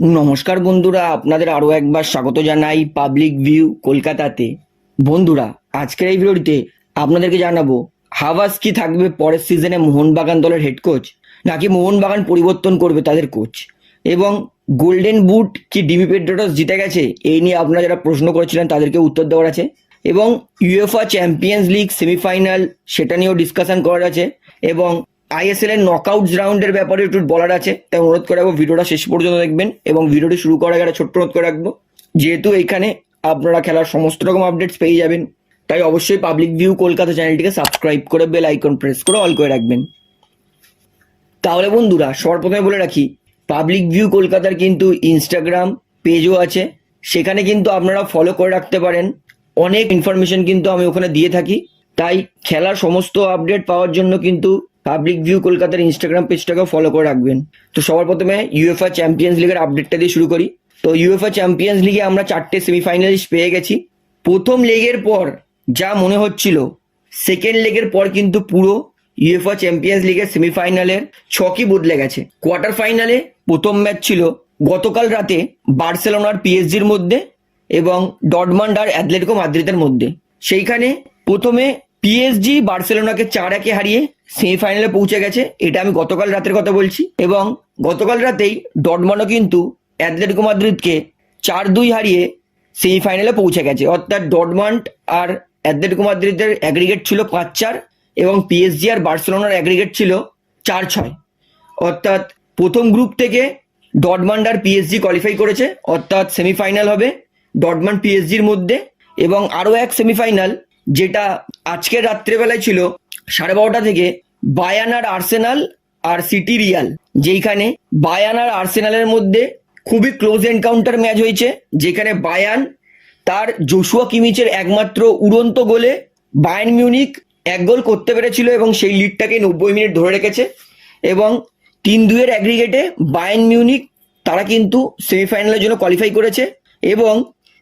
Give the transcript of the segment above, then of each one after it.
নমস্কার বন্ধুরা, আপনাদের আরও একবার স্বাগত জানাই পাবলিক ভিউ কলকাতাতে। বন্ধুরা, আজকের এই ভিডিওটিতে আপনাদেরকে জানাব, হাওয়াস কি থাকবে পরের সিজনে মোহনবাগান দলের হেড কোচ নাকি মোহনবাগান পরিবর্তন করবে তাদের কোচ এবং গোল্ডেন বুট কি ডিবি পেড্রোটস জিতে গেছে? এই নিয়ে আপনারা যারা প্রশ্ন করেছিলেন, তাদেরকে উত্তর দেওয়ার আছে। এবং ইউএফআ চ্যাম্পিয়ন্স লিগ সেমিফাইনাল সেটা নিয়েও ডিসকাশন করার আছে। এবং আইএসএল এর নকআউটস রাউন্ডের ব্যাপারে একটু বলার আছে তাই অনুরোধ করে রাখব, ভিডিওটা শেষ পর্যন্ত দেখবেন এবং ভিডিওটি শুরু করার আগে একটা ছোট্ট অনুরোধ করে রাখব, যেহেতু এখানে আপনারা খেলার সমস্ত রকম আপডেটস পেয়ে যাবেন, তাই অবশ্যই পাবলিক ভিউ কলকাতা চ্যানেলটিকে সাবস্ক্রাইব করে বেল আইকন প্রেস করে অল করে রাখবেন। তাহলে বন্ধুরা সবার প্রথমে বলে রাখি পাবলিক ভিউ কলকাতার কিন্তু ইনস্টাগ্রাম পেজও আছে, সেখানে কিন্তু আপনারা ফলো করে রাখতে পারেন, অনেক ইনফরমেশন কিন্তু আমি ওখানে দিয়ে থাকি, তাই খেলার সমস্ত আপডেট পাওয়ার জন্য কিন্তু পাবলিক ভিউ কলকাতার ইনস্টাগ্রাম পেজটাকেও ফলো করে রাখবেন। তো সবার প্রথমে ইউএফআ চ্যাম্পিয়ন্স লিগের আপডেটটা দিয়ে শুরু করি। তো ইউএফআ চ্যাম্পিয়ন্স লিগে আমরা চারটে সেমিফাইনালিস্ট পেয়ে গেছি। প্রথম লেগের পর যা মনে হচ্ছিল সেকেন্ড লেগের পর কিন্তু পুরো ইউএফআ চ্যাম্পিয়ন্স লিগের সেমিফাইনালের ছকই বদলে গেছে। কোয়ার্টার ফাইনালে প্রথম ম্যাচ ছিল গতকাল রাতে বার্সেলোনার পিএসজির মধ্যে এবং ডটমান্ড আর অ্যাথলেটিকো মাদ্রিদের মধ্যে। সেইখানে প্রথমে পিএসজি বার্সেলোনাকে চার একে হারিয়ে সেমিফাইনালে পৌঁছে গেছে, এটা আমি গতকাল রাতের কথা বলছি। এবং গতকাল রাতেই ডটমান্ডও কিন্তু অ্যাথলেটিকো মাদ্রিদকে চার দুই হারিয়ে সেমিফাইনালে পৌঁছে গেছে। অর্থাৎ ডটমান্ড আর অ্যাথলেটিকো মাদ্রিদের অ্যাগ্রিগেট ছিল পাঁচ চার এবং পিএসজি আর বার্সেলোনার অ্যাগ্রিগেট ছিল চার ছয়। অর্থাৎ প্রথম গ্রুপ থেকে ডটমান্ড আর পিএসজি কোয়ালিফাই করেছে। অর্থাৎ সেমিফাইনাল হবে ডটমান্ড পিএসজির মধ্যে এবং আরও এক সেমিফাইনাল যেটা আজকের রাত্রেবেলায় ছিল সাড়ে বারোটা থেকে বায়ান আর আর্সেনাল আর সিটি রিয়াল, যেইখানে বায়ান আর আর্সেনালের মধ্যে খুবই ক্লোজ এনকাউন্টার ম্যাচ হয়েছে, যেখানে বায়ান তার জোশুয়া কিমিচের একমাত্র উড়ন্ত গোলে বায়ান মিউনিক এক গোল করতে পেরেছিল এবং সেই লিডটাকে নব্বই মিনিট ধরে রেখেছে এবং তিন দুইয়ের অ্যাগ্রিগেটে বায়ান মিউনিক তারা কিন্তু সেমিফাইনালের জন্য কোয়ালিফাই করেছে এবং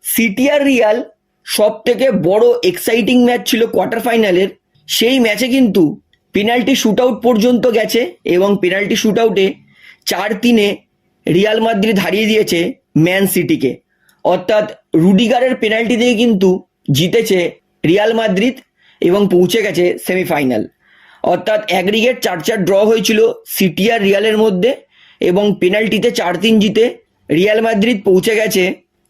সিটি আর রিয়াল সব থেকে বড় এক্সাইটিং ম্যাচ ছিল কোয়ার্টার ফাইনালের সেই ম্যাচে কিন্তু পেনাল্টি শুট আউট পর্যন্ত গেছে এবং পেনাল্টি শুট আউটে চার তিনে রিয়াল মাদ্রিদ হারিয়ে দিয়েছে ম্যান সিটিকে অর্থাৎ রুডিগারের পেনাল্টি দিয়ে কিন্তু জিতেছে রিয়াল মাদ্রিদ এবং পৌঁছে গেছে সেমিফাইনাল অর্থাৎ অ্যাগ্রিগেট চার চার ড্র হয়েছিল সিটি আর রিয়ালের মধ্যে এবং পেনাল্টিতে চার তিন জিতে রিয়াল মাদ্রিদ পৌঁছে গেছে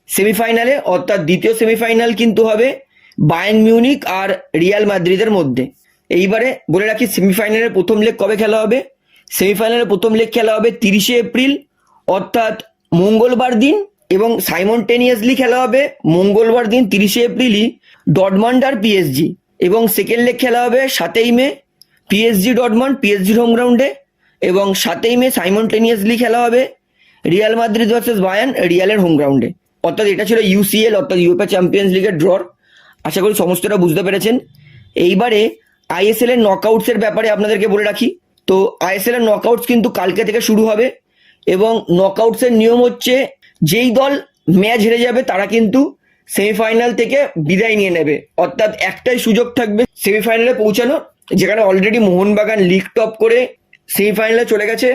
সেমিফাইনালে অর্থাৎ দ্বিতীয় সেমিফাইনাল কিন্তু হবে বায়ান মিউনিক আর রিয়াল মাদ্রিদের মধ্যে। এইবারে বলে রাখি, সেমিফাইনালের প্রথম লেগ কবে খেলা হবে? সেমিফাইনালের প্রথম লেগ খেলা হবে তিরিশে এপ্রিল, অর্থাৎ মঙ্গলবার দিন এবং সাইমনটেনিয়াসলি খেলা হবে মঙ্গলবার দিন তিরিশে এপ্রিলই ডটমান্ড আর পিএসজি এবং সেকেন্ড লেগ খেলা হবে সাতই মে পিএসজি ডটমান্ড পিএসজির হোম গ্রাউন্ডে এবং সাতই মে সাইমনটেনিয়াসলি খেলা হবে রিয়াল মাদ্রিদ ভার্সেস বায়ান রিয়ালের হোম গ্রাউন্ডে অর্থাৎ এটা ছিল ইউসিএল অর্থাৎ ইউপা চ্যাম্পিয়ন্স লিগের ড্রর আশা করি সমস্তটা বুঝতে পেরেছেন। এইবারে আইএসএল এর নকআউটসের ব্যাপারে আপনাদেরকে বলে রাখি। তো আইএসএল এর নকআউটস কিন্তু কালকে থেকে শুরু হবে এবং নকআউটসের নিয়ম হচ্ছে যেই দল ম্যাচ হেরে যাবে তারা কিন্তু সেমিফাইনাল থেকে বিদায় নিয়ে নেবে। অর্থাৎ একটাই সুযোগ থাকবে সেমিফাইনালে পৌঁছানো, যেখানে অলরেডি মোহনবাগান লিগ টপ করে সেমিফাইনালে চলে গেছে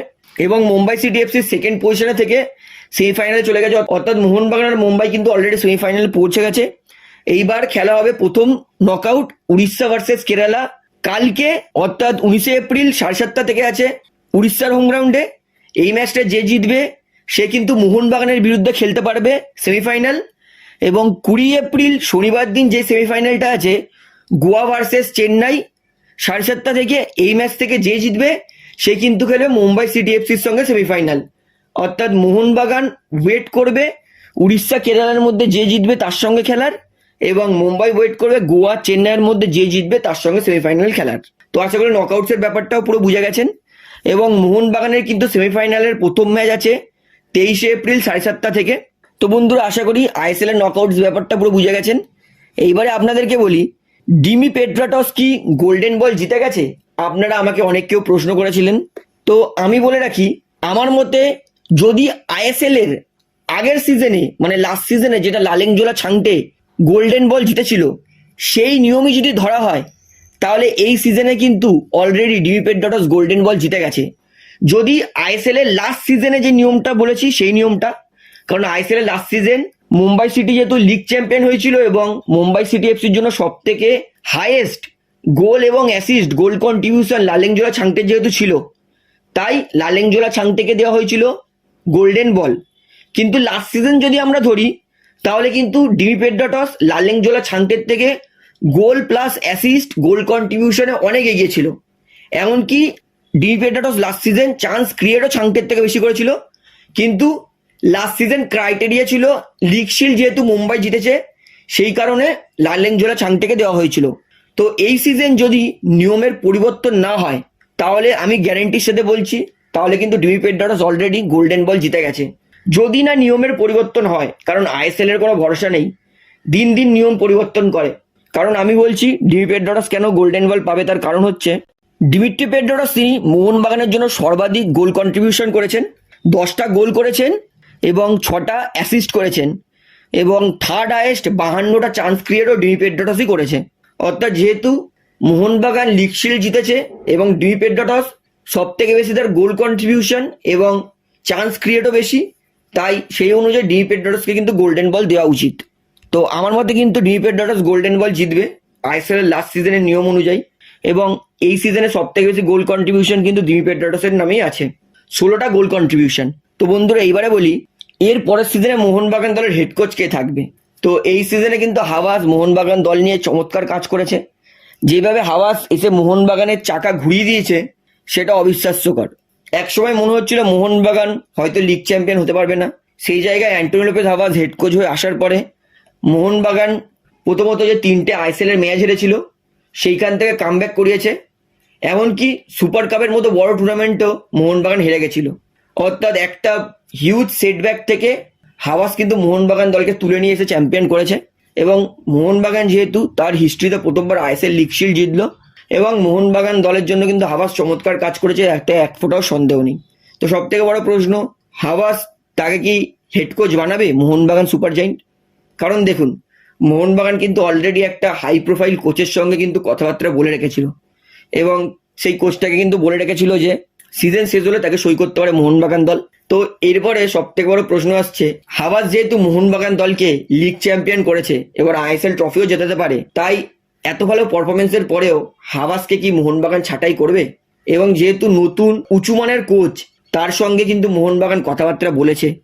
এবং মুম্বাই সিটি এফসি সেকেন্ড পজিশনে থেকে সেমিফাইনালে চলে গেছে। অর্থাৎ মোহনবাগান আর মুম্বাই কিন্তু অলরেডি সেমিফাইনালে পৌঁছে গেছে। এইবার খেলা হবে প্রথম নকআউট উড়িষ্যা ভার্সেস কেরালা। কালকে, অর্থাৎ উনিশে এপ্রিল সাড়ে সাতটা থেকে আছে উড়িষ্যার হোম গ্রাউন্ডে এই ম্যাচটা যে জিতবে, সে কিন্তু মোহনবাগানের বিরুদ্ধে খেলতে পারবে সেমিফাইনাল এবং কুড়ি এপ্রিল, শনিবার দিন যে সেমিফাইনালটা আছে, গোয়া ভার্সেস চেন্নাই, সাড়ে সাতটা থেকে এই ম্যাচ থেকে যে জিতবে, সে কিন্তু খেলবে মুম্বাই সিটি এফসির সঙ্গে সেমিফাইনাল অর্থাৎ মোহনবাগান ওয়েট করবে, উড়িষ্যা, কেরালার মধ্যে যে জিতবে তার সঙ্গে খেলার। এবং মুম্বাই ওয়েট করবে, গোয়া, চেন্নাইয়ের মধ্যে যে জিতবে তার সঙ্গে সেমিফাইনাল খেলার। তো আশা করি নকআউটসের ব্যাপারটাও পুরো বুঝে গেছেন। এবং মোহনবাগানের কিন্তু সেমিফাইনালের প্রথম ম্যাচ আছে তেইশে এপ্রিল সাড়ে সাতটা থেকে। তো বন্ধুরা, আশা করি আইএসএল এর নকআউটস ব্যাপারটা পুরো বুঝে গেছেন। এইবারে আপনাদেরকে বলি, ডিমি পেট্রাটস কি গোল্ডেন বল জিতে গেছে? আপনারা আমাকে অনেক কেউ প্রশ্ন করেছিলেন। তো আমি বলে রাখি, আমার মতে যদি আইএসএল এর আগের সিজনে মানে লাস্ট সিজনে যেটা লালেংজোলা ছাংটে গোল্ডেন বল জিতেছিল। সেই নিয়মই যদি ধরা হয়, তাহলে এই সিজনে কিন্তু already Dimitri Petratos golden ball জিতে গেছে। যদি আইএসএল এর লাস্ট সিজনে যে নিয়মটা বলেছি, সেই নিয়মটা, কারণ আইসিএল এর লাস্ট সিজন মুম্বাই সিটি যেহেতু লিগ চ্যাম্পিয়ন হয়েছিল এবং মুম্বাই সিটি এফসির জন্য সব থেকে হাইয়েস্ট গোল এবং অ্যাসিস্ট গোল কন্ট্রিবিউশন লালেংজোলা ছাংটের যেহেতু ছিল, তাই লালেংজোলা ছাংটেকে দেওয়া হয়েছিল গোল্ডেন বল কিন্তু লাস্ট সিজন যদি আমরা ধরি তাহলে কিন্তু ডিমি পেড্রাটস লালেংজোলা ছাংটের থেকে গোল প্লাস অ্যাসিস্ট গোল কন্ট্রিবিউশনে অনেক এগিয়ে ছিল। এমনকি Dimi Petratos last season chance ক্রিয়েটও ছাংটের থেকে বেশি করেছিল। কিন্তু লাস্ট সিজন ক্রাইটেরিয়া ছিল লিগ শিল্ড যেহেতু মুম্বাই জিতেছে, সেই কারণে লালেংজোলা ছাংটেকে দেওয়া হয়েছিল। তো এই সিজন যদি নিয়মের পরিবর্তন না হয়, তাহলে আমি গ্যারেন্টির সাথে বলছি, তাহলে কিন্তু ডিমি পেড্রাটস অলরেডি গোল্ডেন বল জিতে গেছে। যদি না নিয়মের পরিবর্তন হয়, কারণ আইএসএল এর কোনো ভরসা নেই, দিন দিন নিয়ম পরিবর্তন করে। কারণ আমি বলছি ডিমি পেড্রাটস কেন গোল্ডেন বল পাবে তার কারণ হচ্ছে ডিমিট্রি পেড্রাটস তিনি মোহনবাগানের জন্য সর্বাধিক গোল কন্ট্রিবিউশন করেছেন, দশটা গোল করেছেন এবং ছটা অ্যাসিস্ট করেছেন এবং থার্ড হায়েস্ট বাহান্নটা চান্স ক্রিয়েটও ডিমি পেড্রাটসই করেছে। অর্থাৎ যেহেতু মোহনবাগান লিগ শিল্ড জিতেছে এবং ডিমি পেড্রাটস সব থেকে বেশি তার গোল কন্ট্রিবিউশন এবং চান্স ক্রিয়েটও বেশি তাই সেই অনুযায়ী ডিমি পেড্রাটসকে কিন্তু গোল্ডেন বল দেওয়া উচিত। তো আমার মতে কিন্তু ডিমি পেড্রাটস গোল্ডেন বল জিতবে আইএসএল এর লাস্ট সিজনের নিয়ম অনুযায়ী এবং এই সিজনে সব থেকে বেশি গোল কন্ট্রিবিউশন কিন্তু ডিমি পেড্রাটসের নামেই আছে। ষোলোটা গোল কন্ট্রিবিউশন তো বন্ধুরা, এইবারে বলি, এর পরের সিজনে মোহনবাগান দলের হেড কোচ কে থাকবে? তো এই সিজনে কিন্তু হাওয়াস মোহনবাগান দল নিয়ে চমৎকার কাজ করেছে। যেভাবে হাওয়াস এসে মোহনবাগানের চাকা ঘুরিয়ে দিয়েছে, সেটা অবিশ্বাস্যকর। একসময় মনে হচ্ছিল মোহনবাগান হয়তো লিগ চ্যাম্পিয়ন হতে পারবে না। সেই জায়গায় Antonio Lopez Habas head coach হয়ে আসার পরে মোহনবাগান প্রথমত যে তিনটে আইএসএল এর ম্যাচ হেরেছিল, সেইখান থেকে কামব্যাক করিয়েছে। এমনকি সুপার কাপের মতো বড় টুর্নামেন্টও মোহনবাগান হেরে গেছিল। অর্থাৎ একটা হিউজ সেটব্যাক থেকে হাওয়াস কিন্তু মোহনবাগান দলকে তুলে নিয়ে এসে চ্যাম্পিয়ন করেছে। এবং মোহনবাগান যেহেতু তার হিস্ট্রিতে প্রথমবার আইএসএল লিগ শিল্ড জিতলো এবং মোহনবাগান দলের জন্য কিন্তু হাওয়াস চমৎকার কাজ করেছে, একটা এক ফোটাও সন্দেহ নেই। তো সব থেকে বড় প্রশ্ন, হাওয়াস তাকে কি হেড কোচ বানাবে, মোহনবাগান সুপার জাইন্ট কারণ দেখুন, মোহনবাগান কিন্তু অলরেডি একটা হাই প্রোফাইল কোচের সঙ্গে কিন্তু কথাবার্তা বলে রেখেছিল। এবং সেই কোচটাকে কিন্তু বলে রেখেছিল যে সিজন শেষ হলে তাকে সই করতে পারে মোহনবাগান দল। তো এরপরে সব থেকে বড় প্রশ্ন আসছে, হাওয়াস যেহেতু মোহনবাগান দলকে লিগ চ্যাম্পিয়ন করেছে, এবার আইএসএল ট্রফিও জেতাতে পারে, তাই এত ভালো পারফরমেন্সের পরেও হাওয়াসকে কি মোহনবাগান ছাঁটাই করবে? এবং যেহেতু নতুন উঁচুমানের কোচ তার সঙ্গে কিন্তু মোহনবাগান কথাবার্তা বলেছে।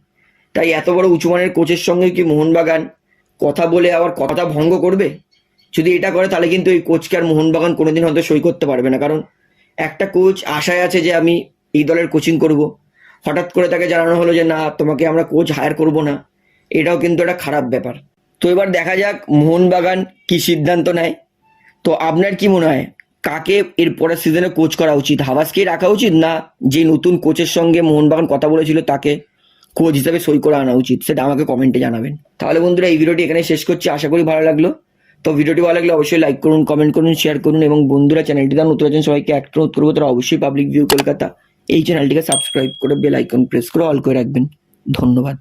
তাই এত বড় উঁচুমানের কোচের সঙ্গে কি মোহনবাগান কথা বলে আবার কথা ভঙ্গ করবে? যদি এটা করে, তাহলে কিন্তু এই কোচকে আর মোহনবাগান কোনোদিন হয়তো সই করতে পারবে না। কারণ একটা কোচ আশায় আছে যে আমি এই দলের কোচিং করব। হঠাৎ করে তাকে জানানো হলো যে, না, তোমাকে আমরা কোচ হায়ার করব না। এটাও কিন্তু একটা খারাপ ব্যাপার। তো এবার দেখা যাক মোহনবাগান কি সিদ্ধান্ত নেয়। তো আপনার কি মনে হয়, কাকে এর পরের সিজনে কোচ করা উচিত? হাবাসকেই রাখা উচিত না যে নতুন কোচের সঙ্গে মোহনবাগান কথা বলেছিল তাকে কোচ হিসাবে সই করে আনা উচিত? সেটা আমাকে কমেন্টে জানাবেন। তাহলে বন্ধুরা, এই ভিডিওটি এখানে শেষ করছি। আশা করি ভালো লাগল। তো ভিডিওটি ভালো লাগলে অবশ্যই লাইক করুন কমেন্ট করুন শেয়ার করুন এবং বন্ধুরা চ্যানেলটি তার নতুন আছেন, সবাইকে একটা অনুরোধ করব, তারা অবশ্যই পাবলিক ভিউ কলকাতা এই চ্যানেলটিকে সাবস্ক্রাইব করে বেল আইকন প্রেস করে অল করে রাখবেন। ধন্যবাদ।